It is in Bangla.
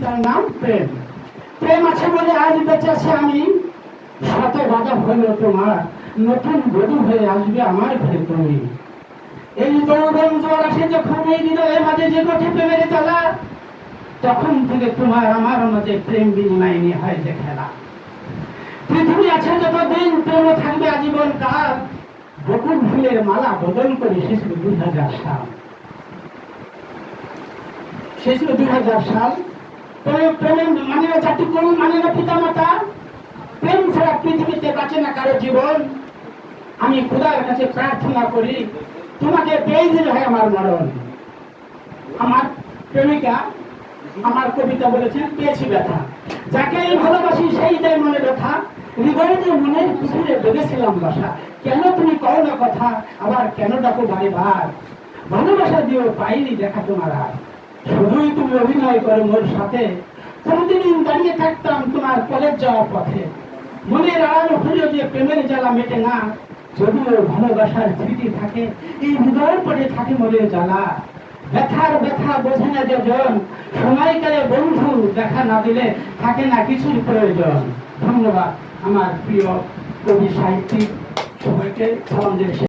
তার নাম প্রেম। প্রেম আছে বলে আজ বেঁচে আছি আমি। শত বাধা হইল তোমার। নতুন বধূ হয়ে আসবে আমার ঘরে তুমি এই দৌড়ন জোয়ার আসে যখন এই হৃদয়ের মাঝে যে গঠে প্রেমের জ্বালা, তখন থেকে তোমার আমার মাঝে প্রেম বিনিময় নিয়ে যে খেলা। পৃথিবী আছে যতদিন প্রেম থাকবে আজীবন কাল, বকুল ফুলের মালা বদল করে শেষ দুই হাজার সাল। শেষ দুই হাজার সাল। মানে না চারটি করুন মানে না পিতা মাতা প্রেম ছাড়া পৃথিবীতে বাঁচে না কারও জীবন। আমি খোদার কাছে প্রার্থনা করি, তোমাকে হয় আমার মরণ। আমার প্রেমিকা আমার কবিতা বলেছেন, পেয়েছি ব্যথা। যাকে এই ভালোবাসি সেই মনে ব্যথা। হৃদয়ে যে মনের কুসুরে বেঁধেছিলাম বাসা। কেন তুমি কও না কথা? আবার কেন ডাকো বারে বার? ভালোবাসা দিও পাইনি দেখা তোমার আর শুধুই তুমি অভিনয় করো মোর সাথে। কোনদিন দাঁড়িয়ে থাকতাম তোমার কলেজ যাওয়ার পথে। মনের আড়াল হলেও যে প্রেমের জ্বালা মেটে না, যদিও ভালোবাসার স্মৃতি থাকে, এই হৃদয় পড়ে থাকে মনের জ্বালা। ব্যথার ব্যথা বোঝে না যে জন সময়কালে বন্ধু দেখা না দিলে থাকে না কিছুর প্রয়োজন। ধন্যবাদ, আমার প্রিয় কবি সাহিত্যিক, সবাইকে দিয়ে